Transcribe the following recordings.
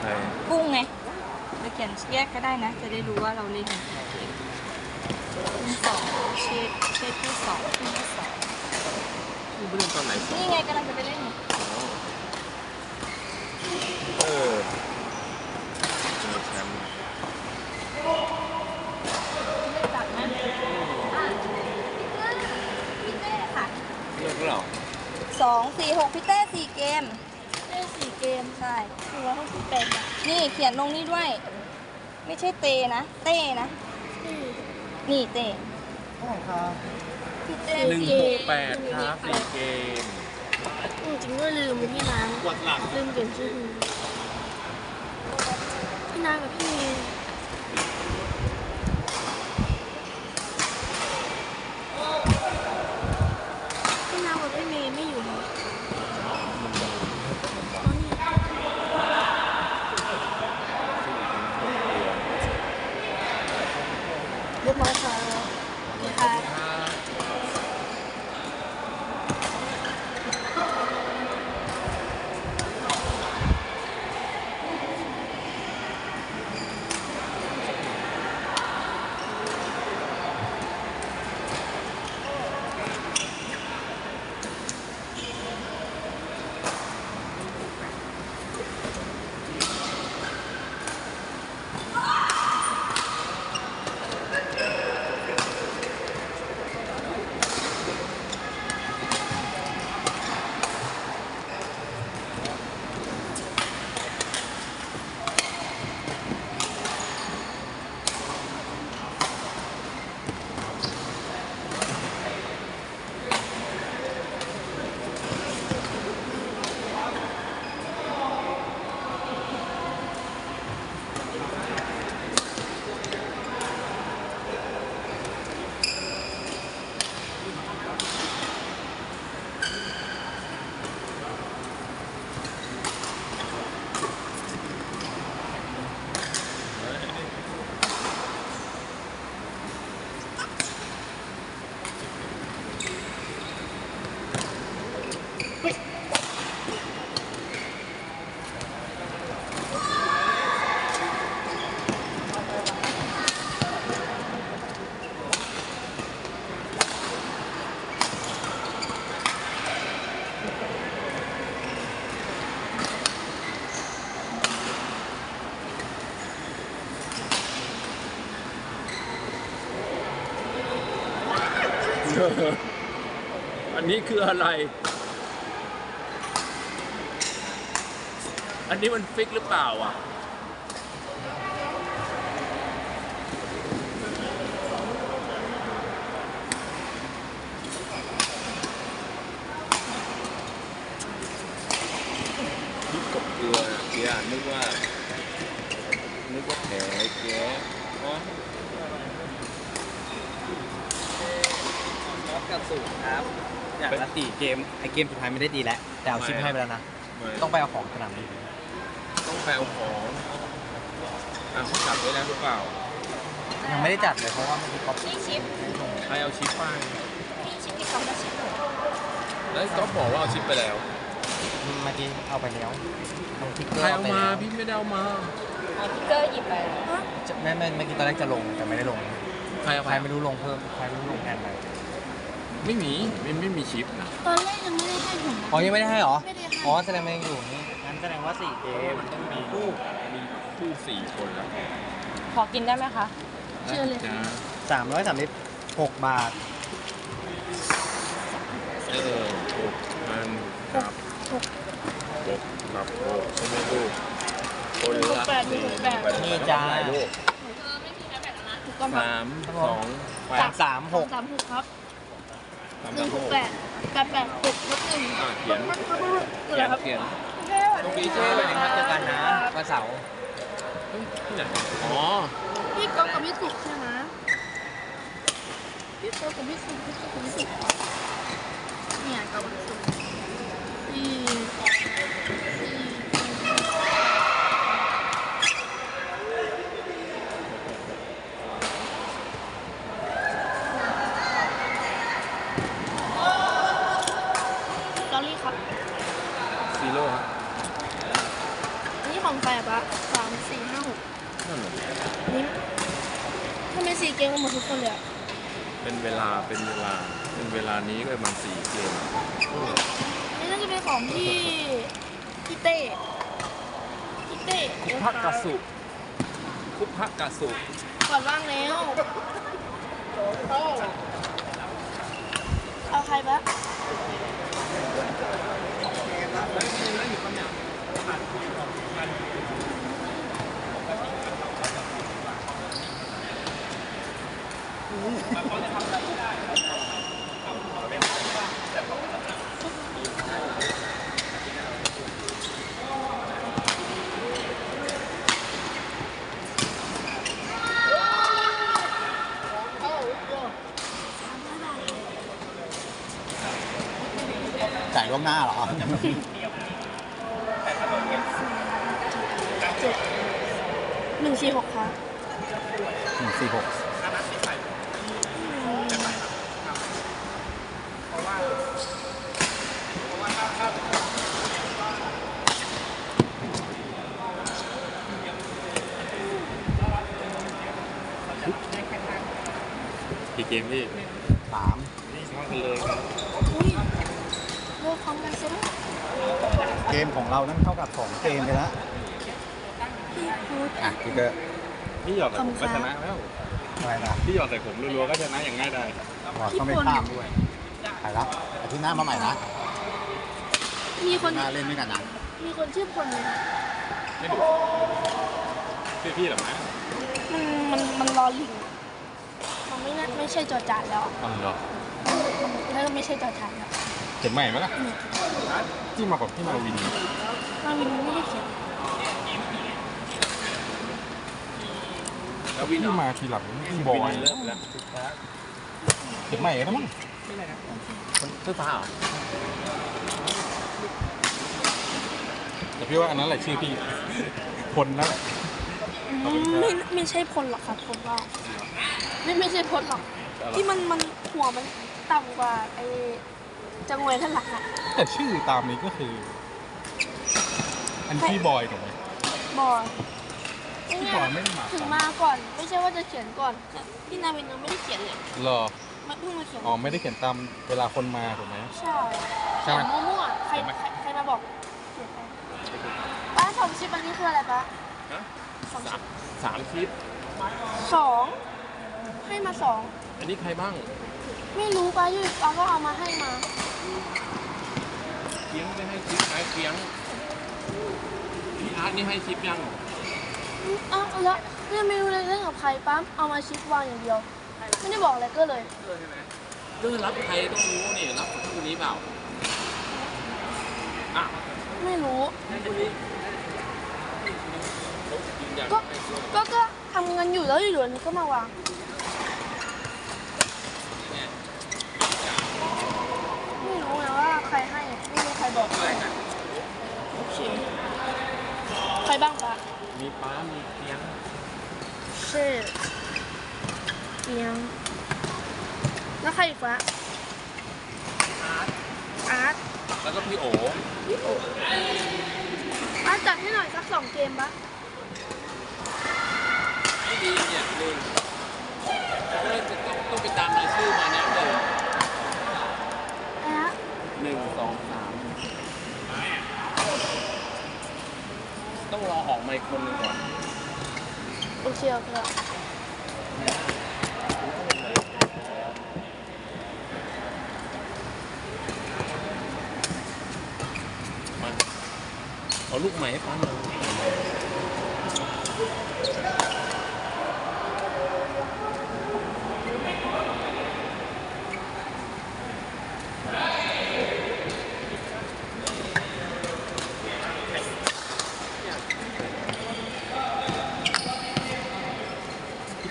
มหนึ่งใช่กุ้งไงเราเขียนแยกก็ได้นะ จะได้รู้ว่าเราเล่นกุ้งสองเชดเชดที่สองกุ้งที่สองนี่เล่นตอนไหนสองนี่ไงกำลังจะไปเล่นอยู่เออเออแชมป์เล่นจับนะอะพี่เต้ค่ะเลิกแล้วเหรอสองสี่หกพี่เต้สี่เกมเล่นสี่เกมใช่ถือว่าเขาที่เป็นอะนี่เขียนลงนี่ด้วย ไม่ใช่เตนะ เต้นะ ที่นี่เต้พี่เต้หนึ่งเกหมกแปดครับสี่เกมจริงๆก็ลืมพี่นางกดหลังลืมเขียนชื่อพี่นางกับพี่ อันนี้คืออะไร อันนี้มันฟิกหรือเปล่าอะกกับเกลือเกียนึกว่า นึกว่าแผลแก๊ สอ๋อรับกับสูตรครับอย่างละสี่เกมไอเกมสุดท้ายไม่ได้ดีแล้วแต่เอาชิปให้ไปแล้วนะไม่ต้องไปเอาของสนามบินต้องไปเอาของอะเขาจับไว้แล้วหรือเปล่า ยังไม่ได้จัดเลยเพราะว่ามันมีก๊อปนี่ชิปใครเอาชิปไปนี่ชิปที่เขาจะชิปหนูแล้วก็บอกว่าเอาชิปไปแล้วเมื่อกี้เอาไปแล้วเอาทิกเกอใครร์เอาไปมาแล้วพี่ไม่ได้เอามาอ๋อทิกเกอร์หยิบไปจะแม่แม่เมื่อกี้ตอนแรกจะลงแต่ไม่ได้ลงใครเอาใคไปรไม่รู้ลงเพิ่มใครไม่รู้ลงแทนไป ไม่มีไม่ไม่มีชิปนะตอนแรกยังไม่ได้ให้ผมอ๋อยังไม่ได้ให้เหรอ ไม่ได้ให้อ๋อแสดงมันยังอยู่นี่งั้นแสดงว่าสี่เกมมันต้องมีคู่มีคู่สี่คนแล้วขอกินได้ไหมคะเชื่อเลยจ้าสามร้อยสามสิบหกบาท เออหกพันกับหกกับหกใช่ไหมลูกคนละสี่นี่จ้า ลูกถูกต้องครับสามสองแปสาดมสามหกสามหกครับสาม หนึ่สางมหหกกแปดแปดแปดหกลบหนึ่งอะเขียนคืออะไรครับเขียนโอเคตรงนี้ใช่ไหมวันนี้มาเจอกันนะวันเสาร์เฮ้ยที่ไหนอ๋อพี่ก๊อฟกับพี่สุกใช่ไหมพี่ก๊อฟกับพี่สุกพี่ก๊อฟกับพี่สุกเนี่ยก๊อฟกับพี่สุกพี่สตอรี่ครับ ซีโร่ครับ ของใครอะปะสามสี่ห้าหกนั่นแหละนี่ทำไมสี่เกมกันหมดทุกคนเลยอะเป็นเวลาเป็นเวลาเป็นเวลานี้ก็ประมาณสี่เกมนี่น่าจะเป็นของพี่พี่เต้พี่เต้คุพักกะสุคุพักกะสุก่อนว่างแล้วเอาใครปะ จ่ายล่วงหน้าเหรอ หนึ่ง สี่หกค่ะหนึ่งสี่หกกี่เกมพี่สามนี่ชอบกันเลยครับอุ้ยเลิกพร้อมกันเสร็จแล้วเกมของเรานั้นเท่ากับสองเกมไปแล้ว พี่พูดอะพี่ก็พี่หยอดใส่ผมก็ชนะแล้วอะไรนะพี่หยอดใส่ผมรัวๆก็ชนะอย่างง่ายดายบอดก็ไม่ข้ามด้วยไปละอาทิตย์หน้ามาใหม่นะมีคนหน้าเล่นด้วยกันนะมีคนชื่อพลไหมไม่ดุพี่พี่หรอมะมันมันมันรอลิงมันไม่น่าไม่ใช่จอจานแล้วอะอ๋อเหรอแล้วก็ไม่ใช่จอจานแล้วเขียนใหม่ไหมล่ะที่มากับพี่มาวินมาวินไม่ได้เขียน แล้ววินที่มาทีหลังพี่บอยเลิกแล้วเขียนใหม่ก็มั้งเสื้อผ้าแต่พี่ว่าอันนั้นแหละชื่อพี่คนนั้นแหละอืมไม่ไม่ใช่พลหรอกครับผมว่าไม่ไม่ใช่พลหรอกที่มันมันหัวมันต่ำกว่าไอ้จังหวยท่านหลังอะแต่ชื่อตามนี้ก็คือ อันพี่บอยถูกไหมบอย พี่บอยไม่ได้มาถึงมาก่อน ไม่ใช่ว่าจะเขียนก่อนพี่นาวินยังไม่ได้เขียนเลยรอ มันเพิ่งมาเขียนอ๋อ ไม่ได้เขียนตามเวลาคนมาถูกไหม ใช่ใช่ไหมเขียนมั่วๆใครใครใครมาบอกเขียนไปป้าสองชิปอันนี้คืออะไรปะสองชิปสามคลิป สองให้มาสอง อันนี้ใครบ้างไม่รู้ป้าอยู่ป้าก็เอามาให้มาเคียงไม่ให้คลิปไหมเคียงพี่อาร์ตนี่ให้คลิปยังอ้าวแล้วเนี่ยไม่รู้เลยเรื่องกับใครป้าเอามาชิปวางอย่างเดียว ไม่ได้บอกอะไรก็เลย เรื่องรับใครต้องรู้นี่รับของคนนี้เปล่าอะไม่รู้ให้คนนี้เขายืนยันก็ให้ด้วยก็ก็ทำเงินอยู่แล้วอยู่ๆอันนี้ก็มาวาง ไม่รู้ไงว่าใครให้อะไม่มีใครบอกเลยโอเค ใครบ้างปะ มีป้ามีเคียงเช่เอียงแล้วใครอีกปะอาร์ตแล้วก็พี่โออาร์ตจัดให้หน่อยสักสองเกมปะไม่ดีเนี่ยหนึ่งก็เลยจะต้องต้องไปตามรายชื่อมานะเลย อาร์ต หนึ่งสองสาม ต้องรอออกมาอีกคนหนึ่งก่อนโอเคโอเคมาเอาลูกใหม่ให้ป้าหน่อย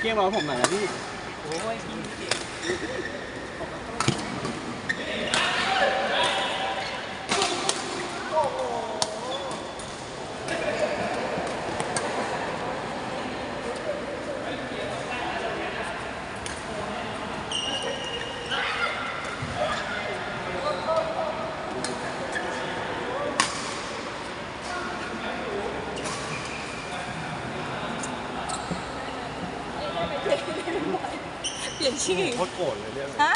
พี่เก้งรอผมหน่อยนะพี่ ยนชื่อ โคตรโกรธเลยเรื่องนี้ฮะ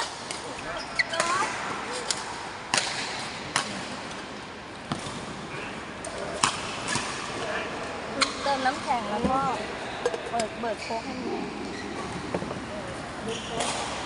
เติมน้ำแข็งแล้วก็เปิดเปิดโค้กให้แม่เจ็บ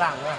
หลังอะ